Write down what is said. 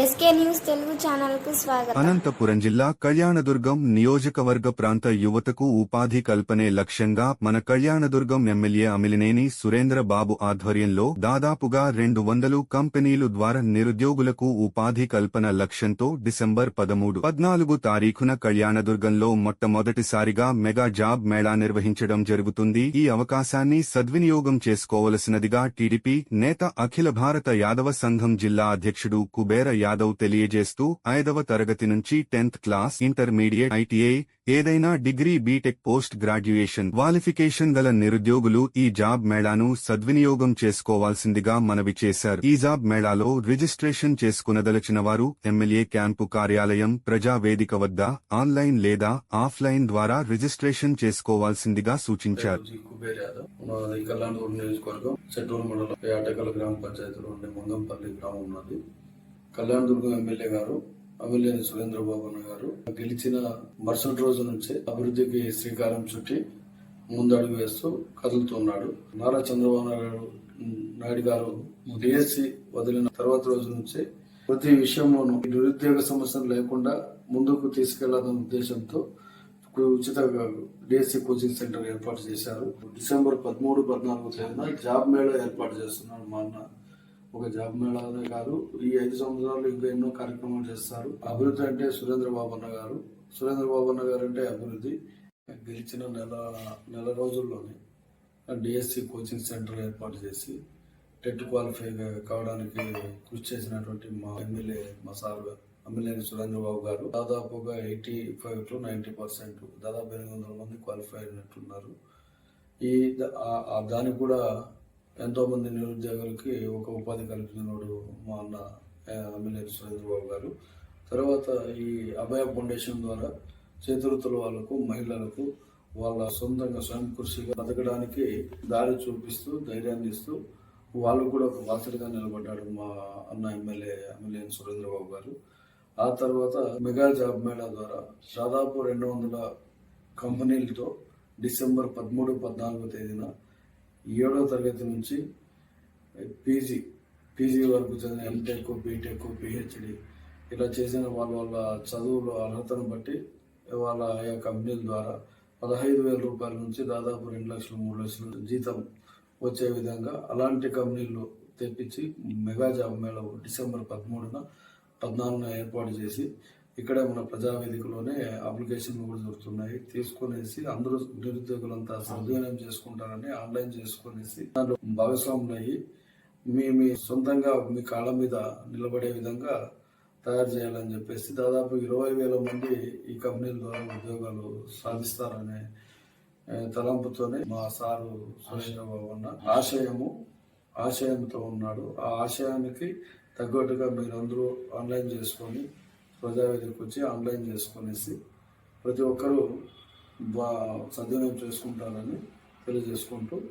SK news Telugu ఛానల్కు స్వాగతం. అనంతపురం జిల్లా కళ్యాణదుర్గం నియోజకవర్గ ప్రాంత యువతకు ఉపాధి కల్పనే లక్ష్యంగా మన కళ్యాణదుర్గం ఎమ్మెల్యే అమిలినేని సురేంద్ర బాబు ఆధ్వర్యంలో దాదాపుగా రెండు వందలు కంపెనీలు ద్వారా నిరుద్యోగులకు ఉపాధి కల్పన లక్ష్యంతో డిసెంబర్ పదమూడు పద్నాలుగు తారీఖున కళ్యాణదుర్గంలో మొట్టమొదటిసారిగా మెగా జాబ్ మేళా నిర్వహించడం జరుగుతుంది. ఈ అవకాశాన్ని సద్వినియోగం చేసుకోవలసినదిగా టీడీపీ నేత అఖిల భారత యాదవ సంఘం జిల్లా అధ్యక్షుడు కుబేర యాదవ్ తెలియజేస్తూ ఐదవ తరగతి నుంచి టెన్త్ క్లాస్ ఇంటర్మీడియట్ ఐటీఐ ఏదైనా degree BTech post graduation qualification గల నిరుద్యోగులు ఈ జాబ్ మేళాను సద్వినియోగం చేసుకోవాల్సిందిగా మనవి చేశారు. ఈ జాబ్ మేళాలో రిజిస్ట్రేషన్ చేసుకునదలచిన వారు ఎమ్మెల్యే క్యాంపు కార్యాలయం ప్రజా వేదిక వద్ద ఆన్లైన్ లేదా ఆఫ్లైన్ ద్వారా రిజిస్ట్రేషన్ చేసుకోవాల్సిందిగా సూచించారు. మండలం గ్రామ పంచాయతీలో ఉండే మంగంపల్లి గ్రామం ఉన్నది. కళ్యాణదుర్గం ఎమ్మెల్యే గారు అమిలేని సురేంద్రబాబు అన్న గారు గెలిచిన మరుసటి రోజు నుంచే అభివృద్ధికి శ్రీకారం చుట్టి ముందడుగు వేస్తూ కదులుతున్నాడు. నారా చంద్రబాబు నాయుడు నాయుడు గారు డిఎస్సి వదిలిన తర్వాత రోజు నుంచే ప్రతి విషయంలోనూ నిరుద్యోగ సమస్యలు లేకుండా ముందుకు తీసుకెళ్ళాలన్న ఉద్దేశంతో ఇప్పుడు ఉచిత డిఎస్సి కోచింగ్ సెంటర్ ఏర్పాటు చేశారు. డిసెంబర్ పదమూడు పద్నాలుగు తేదీన జాబ్ మేళా ఏర్పాటు చేస్తున్నాడు మా అన్న. ఒక జాబ్ మేళానే కాదు. ఈ ఐదు సంవత్సరాలు ఇంకా ఎన్నో కార్యక్రమాలు చేస్తారు. అభివృద్ధి అంటే సురేంద్ర బాబు అన్న గారు. సురేంద్ర బాబు అన్న గారు అంటే అభివృద్ధి. గెలిచిన నెల నెల రోజుల్లోనే డిఎస్సి కోచింగ్ సెంటర్ ఏర్పాటు చేసి టెట్ క్వాలిఫై కావడానికి కృషి చేసినటువంటి మా ఎమ్మెల్యే మా సార్ ఎమ్మెల్యే సురేంద్రబాబు గారు. దాదాపుగా eighty five to ninety percent దాదాపు ఎనిమిది వందల మంది క్వాలిఫై అయినట్టున్నారు. ఈ దానికి కూడా ఎంతోమంది నిరుద్యోగులకి ఒక ఉపాధి కల్పించినోడు మా అన్న ఎమ్మెల్యే సురేంద్రబాబు గారు. తర్వాత ఈ అభయ ఫౌండేషన్ ద్వారా చేతివృత్తుల వాళ్ళకు మహిళలకు వాళ్ళ సొంతంగా స్వయం కృషిగా బతకడానికి దారి చూపిస్తూ ధైర్యాన్ని ఇస్తూ వాళ్ళు కూడా ఒక బాధ్యతగా నిలబడ్డాడు మా అన్న ఎమ్మెల్యే ఎమ్మెల్యే సురేంద్రబాబు గారు. ఆ తర్వాత మెగా జాబ్ మేళా ద్వారా దాదాపు రెండు వందల కంపెనీలతో డిసెంబర్ పదమూడు పద్నాలుగో తేదీన ఏడో తరగతి నుంచి పీజీ పీజీ వరకు చదివిన ఎంటెక్ బీటెక్ పిహెచ్డి ఇలా చేసిన వాళ్ళ వాళ్ళ చదువుల అర్హతను బట్టి వాళ్ళ ఆయా కంపెనీల ద్వారా పదహైదు వేల రూపాయల నుంచి దాదాపు రెండు లక్షలు మూడు లక్షలు జీతం వచ్చే విధంగా అలాంటి కంపెనీలు తెప్పించి మెగా జాబ్ మేళ డిసెంబర్ పదమూడున పద్నాలుగున ఏర్పాటు చేసి ఇక్కడ మన ప్రజావేదికలోనే అప్లికేషన్లు కూడా దొరుకుతున్నాయి. తీసుకునేసి అందరూ నిరుద్యోగులంతా సద్వినియోగం చేసుకుంటారని ఆన్లైన్ చేసుకునేసి దాంట్లో భాగస్వాములు అయ్యి మీ మీ సొంతంగా మీ కాళ్ళ మీద నిలబడే విధంగా తయారు చేయాలని చెప్పేసి దాదాపు ఇరవై వేల మంది ఈ కంపెనీల ద్వారా ఉద్యోగాలు సాధిస్తారనే తలంపుతోనే మా సారు సురేంద్రబాబు అన్న ఆశయము ఆశయంతో ఉన్నాడు. ఆ ఆశయానికి తగ్గట్టుగా మీరందరూ ఆన్లైన్ చేసుకొని ప్రజావేదికకు వచ్చి ఆన్లైన్ చేసుకునేసి ప్రతి ఒక్కరూ బా సద్వినియోగం చేసుకుంటారని తెలియజేసుకుంటూ